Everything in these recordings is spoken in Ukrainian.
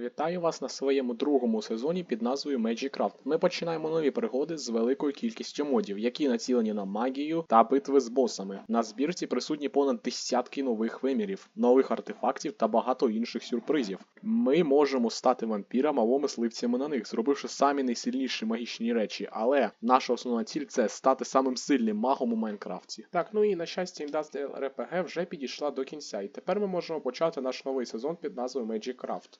Вітаю вас на своєму другому сезоні під назвою Magicraft. Ми починаємо нові пригоди з великою кількістю модів, які націлені на магію та битви з босами. На збірці присутні понад десятки нових вимірів, нових артефактів та багато інших сюрпризів. Ми можемо стати вампірами або мисливцями на них, зробивши самі найсильніші магічні речі, але наша основна ціль це стати самим сильним магом у Майнкрафті. Так, ну і на щастя, Industrial RPG вже підійшла до кінця, і тепер ми можемо почати наш новий сезон під назвою Magicraft.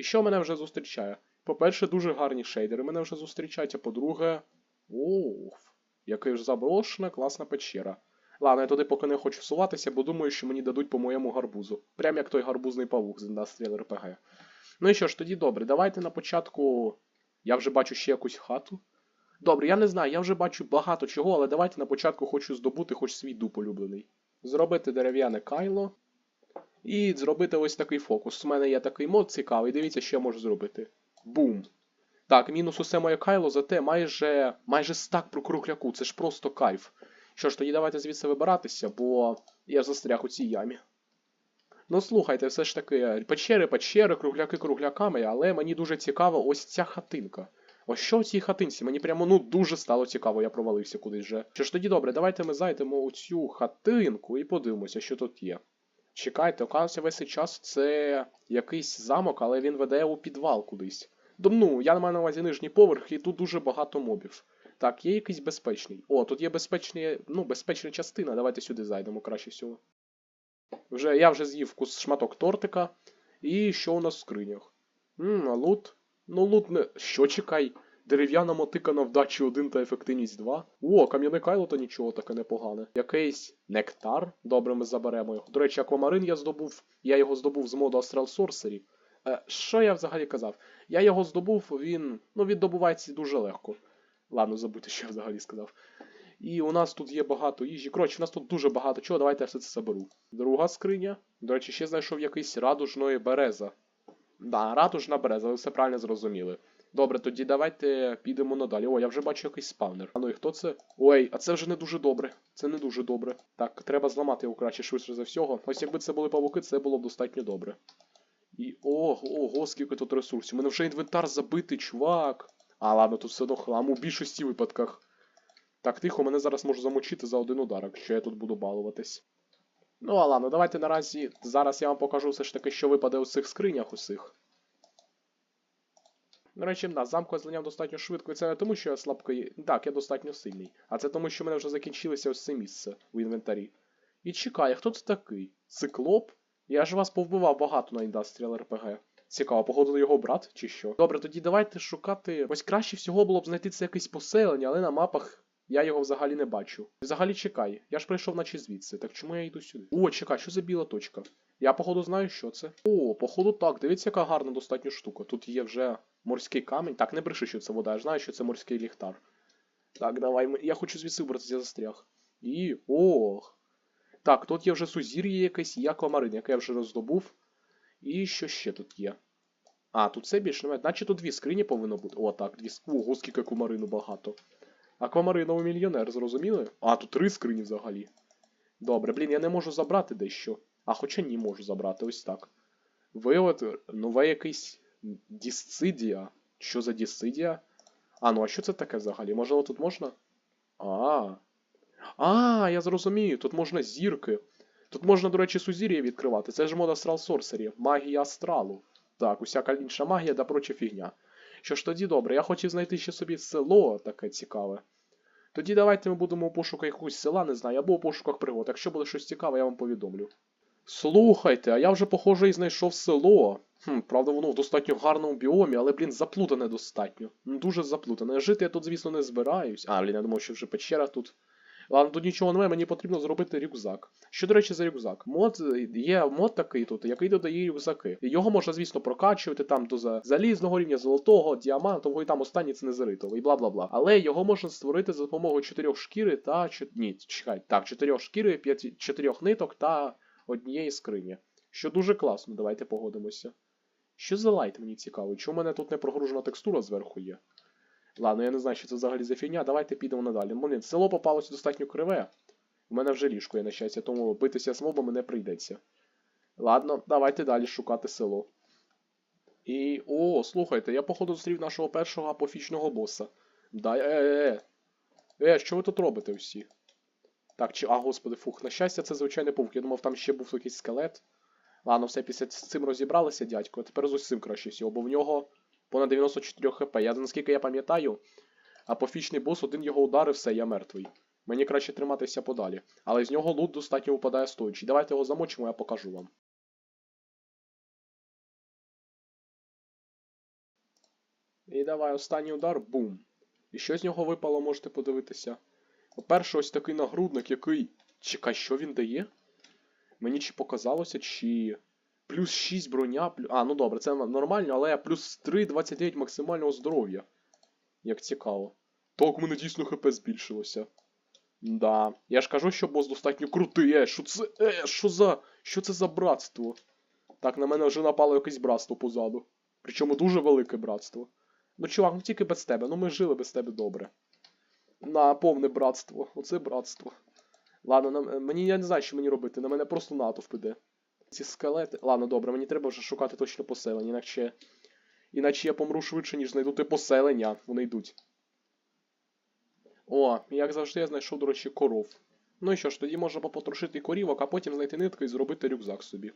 І що мене вже зустрічає? По-перше, дуже гарні шейдери мене вже зустрічають, а по-друге. Оуф, який ж заброшена, класна печера. Ладно, я туди поки не хочу суватися, бо думаю, що мені дадуть по моєму гарбузу. Прям як той гарбузний павук з Industrial RPG. Ну і що ж, тоді добре, давайте на початку. Я вже бачу ще якусь хату. Добре, я не знаю, я вже бачу багато чого, але давайте на початку хочу здобути хоч свій дуб улюблений. Зробити дерев'яне кайло. І зробити ось такий фокус. У мене є такий мод цікавий, дивіться, що я можу зробити. Бум. Так, мінус усе моє кайло, зате майже майже стак про кругляку, це ж просто кайф. Що ж, тоді давайте звідси вибиратися, бо я застряг у цій ямі. Ну слухайте, все ж таки, печери, печери, кругляки кругляками, але мені дуже цікава ось ця хатинка. Ось що в цій хатинці? Мені прямо ну дуже стало цікаво, я провалився кудись вже. Що ж тоді добре, давайте ми зайдемо у цю хатинку і подивимося, що тут є. Чекайте, оказується, весь цей час це якийсь замок, але він веде у підвал кудись. Ну, я маю на увазі нижній поверх, і тут дуже багато мобів. Так, є якийсь безпечний. О, тут є безпечні, ну, безпечна частина. Давайте сюди зайдемо краще всього. Вже, я вже з'їв кус шматок тортика. І що у нас в скринях? А лут? Ну, лут не. Що чекай? Дерев'яна мотика на вдачі 1 та ефективність 2. О, кам'яне кайло то нічого таке непогане. Якийсь нектар. Добре, ми заберемо його. До речі, аквамарин я здобув. Я його здобув з моду Astral Sorcery. Е, що я взагалі казав? Я його здобув, він. Ну, він дуже легко. Ладно, забудьте, що я взагалі сказав. І у нас тут є багато їжі. Коротше, у нас тут дуже багато чого, давайте я все це заберу. Друга скриня. До речі, ще знайшов якийсь радужної береза. Да, радужна береза, ви все правильно зрозуміли. Добре, тоді давайте підемо надалі. О, я вже бачу якийсь спавнер. А ну і хто це? Ой, а це вже не дуже добре. Це не дуже добре. Так, треба зламати його краще швидше за всього. Ось якби це були павуки, це було б достатньо добре. І ого, ого, скільки тут ресурсів. У мене вже інвентар забитий, чувак. А, ладно, тут все одно хлам у більшості випадках. Так, тихо, мене зараз можу замочити за один удар, якщо я тут буду балуватись. Ну, а ладно, давайте наразі. Зараз я вам покажу все ж таки, що випаде у цих скринях усіх. До речі, да, замку я зайняв достатньо швидко, і це не тому, що я слабкий. Так, я достатньо сильний. А це тому, що в мене вже закінчилося ось це місце в інвентарі. І чекай, хто це такий? Циклоп? Я ж вас повбивав багато на Industrial RPG. Цікаво, походу його брат чи що? Добре, тоді давайте шукати. Ось краще всього було б знайти це якесь поселення, але на мапах я його взагалі не бачу. Взагалі чекай, я ж прийшов наче звідси, так чому я йду сюди? О, чекай, що за біла точка? Я, походу, знаю, що це. О, походу так, дивіться, яка гарна достатньо штука. Тут є вже морський камінь. Так, не бреши, що це вода, я знаю, що це морський ліхтар. Так, давай. Я хочу звідси вибратися, я застряг. І. ох. Так, тут є вже сузір'я якесь, і аквамарин, яке я вже роздобув. І що ще тут є? А, тут це більше немає. Наче тут дві скрині повинно бути. О, так, дві ск- Ого, скільки аквамарину багато. Аквамариновий мільйонер, зрозуміли? А, тут три скрині взагалі. Добре, блін, я не можу забрати дещо. А хоча ні, можу забрати, ось так. Вивод, нове якийсь дисцидія. Що за дисцидія? А, ну а що це таке взагалі? Можливо, тут можна? А. А, я зрозумію, тут можна зірки. Тут можна, до речі, сузір'я відкривати. Це ж мод Astral Sorcery. Магія астралу. Так, усяка інша магія та проча фігня. Що ж тоді добре, я хотів знайти ще собі село таке цікаве. Тоді давайте ми будемо у пошуках якогось села, не знаю, або у пошуках пригод. Якщо буде щось цікаве, я вам повідомлю. Слухайте, а я вже, похоже, і знайшов село. Хм, правда, воно в достатньо гарному біомі, але, блін, заплутане достатньо. Ну, Дуже заплутане. Жити я тут, звісно, не збираюсь. А, блін, я думав, що вже печера тут. Ладно, тут нічого немає, мені потрібно зробити рюкзак. Що, до речі, за рюкзак? Мод є мод такий тут, який додає рюкзаки. Його можна, звісно, прокачувати там до залізного рівня, золотого, діамантового і там останній це незаритого, і бла бла бла. Але його можна створити за допомогою чотирьох шкіри та ні, чекай, так, чотирьох шкіри, п'яти чотирьох ниток та однієї скрині. Що дуже класно, давайте погодимося. Що за лайт, мені цікаво? Чому в мене тут не прогружена текстура зверху є? Ладно, я не знаю, що це взагалі за фігня, давайте підемо надалі. Блін, село попалося достатньо криве. У мене вже ліжко є на щастя, тому битися з мобами не прийдеться. Ладно, давайте далі шукати село. І. О, слухайте, я походу зустрів нашого першого апофічного боса. Да, е, е, е. Е, що ви тут робите всі? Так, чи. А, господи, фух. На щастя, це звичайний паук. Я думав, там ще був якийсь скелет. Ладно, все після з цим розібралися, дядько. Тепер з усім краще всього, бо в нього понад 94 хп. Я наскільки я пам'ятаю, апофічний бос, один його удар і все, я мертвий. Мені краще триматися подалі. Але з нього лут достатньо випадає стоячий. Давайте його замочимо, я покажу вам. І давай останній удар, бум. І що з нього випало, можете подивитися. По-перше, ось такий нагрудник, який. Чекай, що він дає? Мені чи показалося, чи. Плюс 6 броня, плюс. А, ну добре, це нормально, але плюс 3,29 максимального здоров'я. Як цікаво. Так, в мене дійсно хп збільшилося. Да. Я ж кажу, що бос достатньо крутий. Е, що це. Е, що за. Що це за братство? Так, на мене вже напало якесь братство позаду. Причому дуже велике братство. Ну, чувак, ну тільки без тебе. Ну ми жили без тебе добре. На повне братство. Оце братство. Ладно, на... мені я не знаю, що мені робити. На мене просто натовп іде. Ці скелети. Ладно, добре, мені треба вже шукати точно поселення, інакше. Іначе я помру швидше, ніж знайду те поселення. Вони йдуть. О, як завжди, я знайшов, до речі, коров. Ну і що ж, тоді можна попотрошити корівок, а потім знайти нитки і зробити рюкзак собі.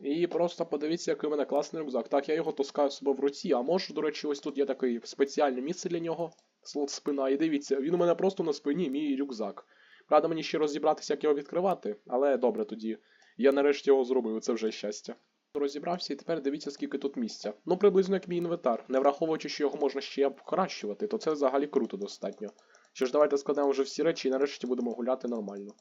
І просто подивіться, який у мене класний рюкзак. Так, я його таскаю себе в руці, а можу, до речі, ось тут є таке спеціальне місце для нього. Слот спина. І дивіться, він у мене просто на спині, мій рюкзак. Правда, мені ще розібратися, як його відкривати, але добре тоді. Я нарешті його зробив, це вже щастя. Розібрався і тепер дивіться, скільки тут місця. Ну, приблизно як мій інвентар. Не враховуючи, що його можна ще покращувати, то це взагалі круто достатньо. Що ж, давайте складемо вже всі речі і нарешті будемо гуляти нормально.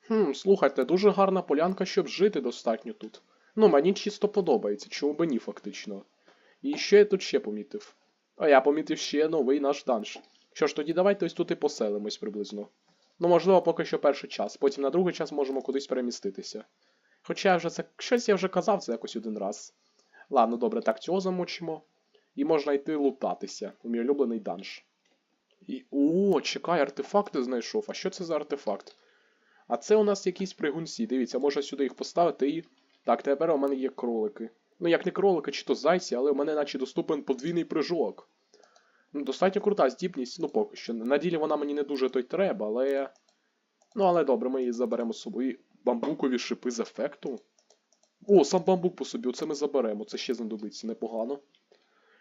Хм, слухайте, дуже гарна полянка, щоб жити достатньо тут. Ну, мені чисто подобається, чому би ні, фактично. І що я тут ще помітив? А я помітив ще новий наш данж. Що ж, тоді давайте ось тут і поселимось приблизно. Ну, можливо, поки що перший час, потім на другий час можемо кудись переміститися. Хоча я вже це щось я вже казав це якось один раз. Ладно, добре, так цього замочимо. І можна йти лутатися у мій улюблений данж. І. О, чекай, артефакти знайшов. А що це за артефакт? А це у нас якісь пригунці. Дивіться, можна сюди їх поставити і. Так, тепер у мене є кролики. Ну, як не кролики, чи то зайці, але у мене наче доступен подвійний прыжок. Ну, достатньо крута здібність, ну поки що. На ділі вона мені не дуже той треба, але. Ну, але добре, ми її заберемо з собою. Бамбукові шипи з ефекту. О, сам бамбук по собі, оце ми заберемо, це ще знадобиться непогано.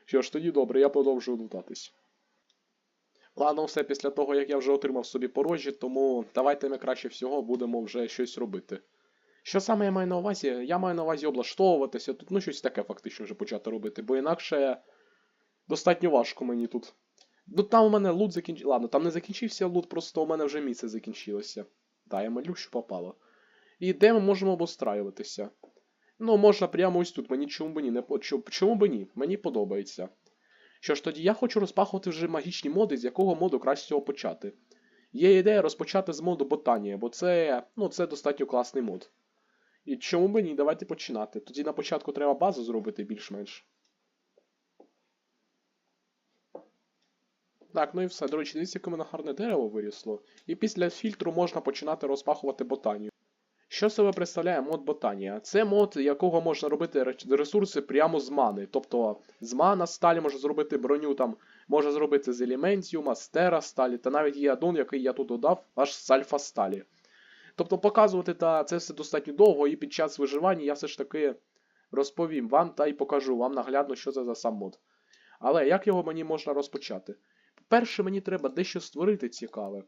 Що ж, тоді добре, я продовжую лутатись. Ладно, все після того, як я вже отримав собі порожі, тому давайте ми краще всього будемо вже щось робити. Що саме я маю на увазі? Я маю на увазі облаштовуватися, тут ну щось таке фактично вже почати робити, бо інакше достатньо важко мені тут. Ну там у мене лут закінчився. Ладно, там не закінчився лут, просто у мене вже місце закінчилося. Да, я малю, що попало. І де ми можемо обостраюватися? Ну, можна прямо ось тут, мені чому б ні, не чому, б ні, мені подобається. Що ж тоді я хочу розпахувати вже магічні моди, з якого моду краще почати. Є ідея розпочати з моду Ботанія, бо це, ну, це достатньо класний мод. І чому б ні, давайте починати. Тоді на початку треба базу зробити більш-менш. Так, ну і все. До речі, дивіться, яке мене гарне дерево вирісло. І після фільтру можна починати розпахувати ботанію. Що себе представляє мод Ботанія? Це мод, якого можна робити ресурси прямо з мани. Тобто з мана сталі можна зробити броню там, можна зробити з елементіума, з тера сталі, та навіть є аддон, який я тут додав, аж з альфа сталі. Тобто показувати та це все достатньо довго, і під час виживання я все ж таки розповім вам та й покажу вам наглядно, що це за сам мод. Але як його мені можна розпочати? Перше, мені треба дещо створити цікаве.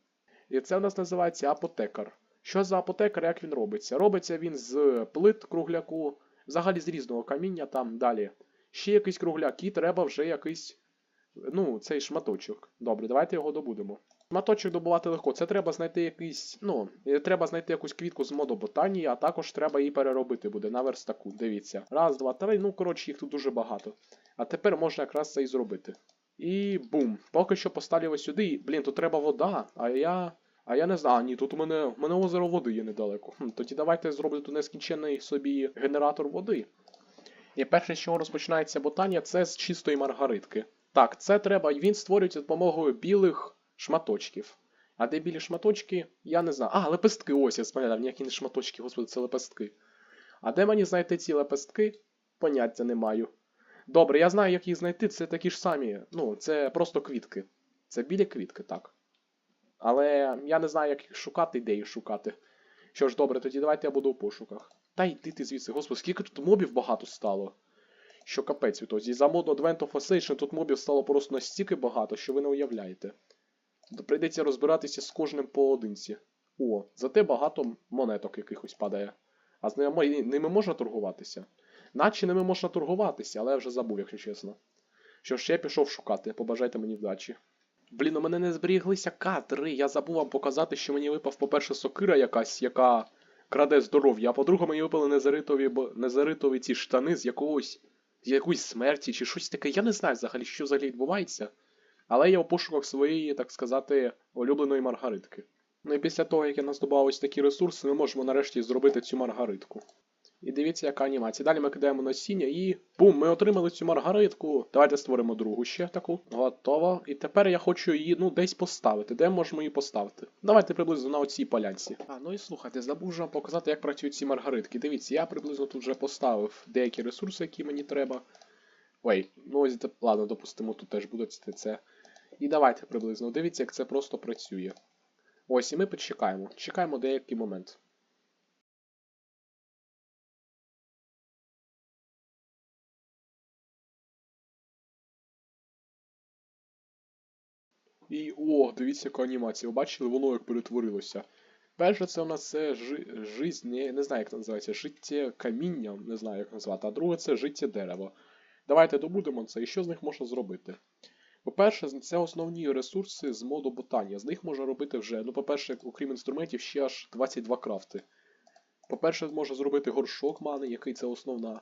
І це у нас називається апотекар. Що за апотекар, як він робиться? Робиться він з плит кругляку, взагалі з різного каміння там далі. Ще якийсь кругляк, і треба вже якийсь. Ну, цей шматочок. Добре, давайте його добудемо. Шматочок добувати легко. Це треба знайти якийсь. Ну, треба знайти якусь квітку з моду ботанії, а також треба її переробити буде на верстаку. Дивіться. Раз, два, три. Ну, коротше, їх тут дуже багато. А тепер можна якраз це і зробити. І бум. Поки що поставлю ось сюди. Блін, тут треба вода, а я. А я не знаю, а, ні, тут у мене, у мене озеро води є недалеко. Хм, тоді давайте зроблю тут нескінченний собі генератор води. І перше, з чого розпочинається ботанія, це з чистої маргаритки. Так, це треба, він створюється допомогою білих шматочків. А де білі шматочки, я не знаю. А, лепестки, ось я спам'ятав, ніякі не шматочки, господи, це лепестки. А де мені знайти ці лепестки? Поняття не маю. Добре, я знаю, як їх знайти. Це такі ж самі. Ну, це просто квітки. Це білі квітки, так. Але я не знаю, як їх шукати, де їх шукати. Що ж, добре, тоді давайте я буду у пошуках. Та йди ти звідси, господи, скільки тут мобів багато стало. Що капець відтоді. За моду Advent of Assassin тут мобів стало просто настільки багато, що ви не уявляєте. Прийдеться розбиратися з кожним поодинці. О, зате багато монеток якихось падає. А з ними можна торгуватися? Наче ними можна торгуватися, але я вже забув, якщо чесно. Що ж, я пішов шукати, побажайте мені вдачі. Блін, у мене не зберіглися кадри. Я забув вам показати, що мені випав, по-перше, сокира якась, яка краде здоров'я, а по-друге, мені випали незаритові, незаритові ці штани з якогось. з якоїсь смерті чи щось таке. Я не знаю взагалі, що взагалі відбувається. Але я у пошуках своєї, так сказати, улюбленої маргаритки. Ну і після того, як я наздобав ось такі ресурси, ми можемо нарешті зробити цю маргаритку. І дивіться, яка анімація. Далі ми кидаємо насіння і бум, ми отримали цю маргаритку. Давайте створимо другу ще таку. Готово. І тепер я хочу її ну десь поставити. Де можемо її поставити? Давайте приблизно на оцій полянці. А, ну і слухайте, забув вам показати, як працюють ці маргаритки. Дивіться, я приблизно тут вже поставив деякі ресурси, які мені треба. Ой, ну ось ладно, допустимо, тут теж буде це. І давайте приблизно. Дивіться, як це просто працює. Ось, і ми почекаємо. Чекаємо деякий момент. І о, дивіться, яка анімація. Ви бачили, воно як перетворилося. Перше, це у нас це жи... жизнь, не, не знаю, як це називається, життя каміння, не знаю, як назвати, а друге це життя дерева. Давайте добудемо це, і що з них можна зробити? По-перше, це основні ресурси з моду ботанія. З них можна робити вже, ну, по-перше, окрім інструментів, ще аж 22 крафти. По-перше, можна зробити горшок мани, який це основна.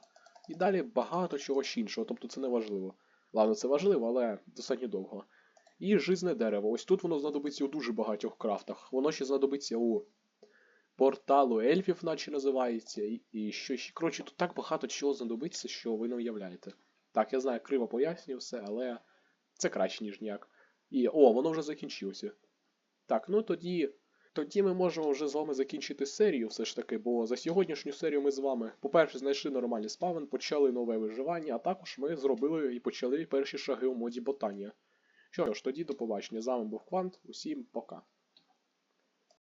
І далі багато чого ще іншого, тобто це не важливо. Ладно, це важливо, але достатньо довго. І жизне дерево. Ось тут воно знадобиться у дуже багатьох крафтах. Воно ще знадобиться у порталу ельфів, наче називається, і, і що ще. Коротше, тут так багато чого знадобиться, що ви не уявляєте. Так, я знаю, криво пояснюю все, але це краще, ніж ніяк. І. О, воно вже закінчилося. Так, ну тоді. Тоді ми можемо вже з вами закінчити серію, все ж таки, бо за сьогоднішню серію ми з вами, по-перше, знайшли нормальний спавен, почали нове виживання, а також ми зробили і почали перші шаги у моді ботанія. Що ж, тоді до побачення. З вами був Квант. Усім пока.